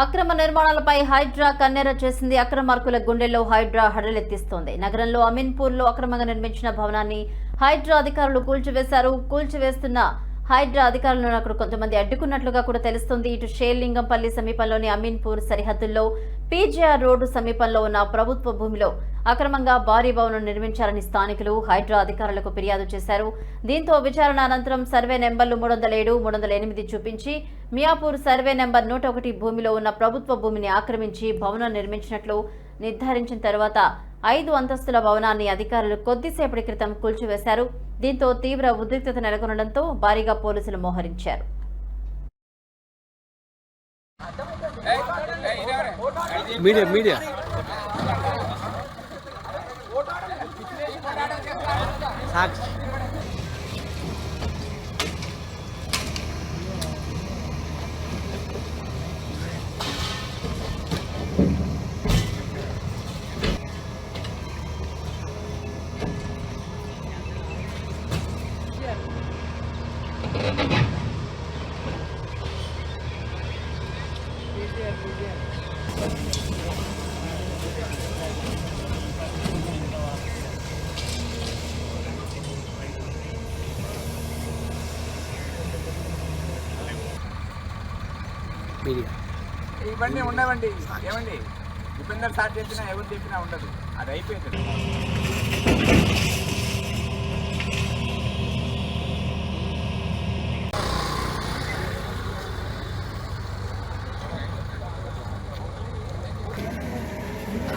అక్రమ నిర్మాణాలపై హైడ్రా కన్నెర చేసింది అక్రమార్కుల గుండెల్లో హైడ్రా హడలెత్తిస్తోంది. నగరంలో అమీన్పూర్లో అక్రమంగా నిర్మించిన భవనాన్ని హైడ్రా అధికారులు కూల్చివేశారు. కూల్చివేస్తున్న హైడ్రా అధికారులను అక్కడ కొంతమంది అడ్డుకున్నట్లుగా కూడా తెలుస్తుంది. ఇటు షేర్లింగంపల్లి సమీపంలోని అమీన్పూర్ సరిహద్దుల్లో పీజీఆర్ రోడ్డు సమీపంలో ఉన్న ప్రభుత్వ భూమిలో అక్రమంగా భారీ భవనం నిర్మించారని స్థానికులు హైడ్రా అధికారులకు ఫిర్యాదు చేశారు. దీంతో విచారణ అనంతరం సర్వే నెంబర్లు మూడు వందల ఏడు మూడు వందల ఎనిమిది చూపించి మియాపూర్ సర్వే నెంబర్ నూట ఒకటి భూమిలో ఉన్న ప్రభుత్వ భూమిని ఆక్రమించి భవనం నిర్మించినట్లు నిర్ధారించిన తర్వాత ఐదు అంతస్తుల భవనాన్ని అధికారులు కొద్దిసేపటి క్రితం కూల్చివేశారు. దీంతో తీవ్ర ఉద్రిక్తత నెలకొనడంతో భారీగా పోలీసులు మోహరించారు. మీడియా మీడియా సాక్షి మీడియా ఇవన్నీ ఉండవండి. ఏమండి? ఉపేందర్ సార్ చెప్పినా ఎవరు చెప్పినా ఉండదు. అది అయిపోయింది.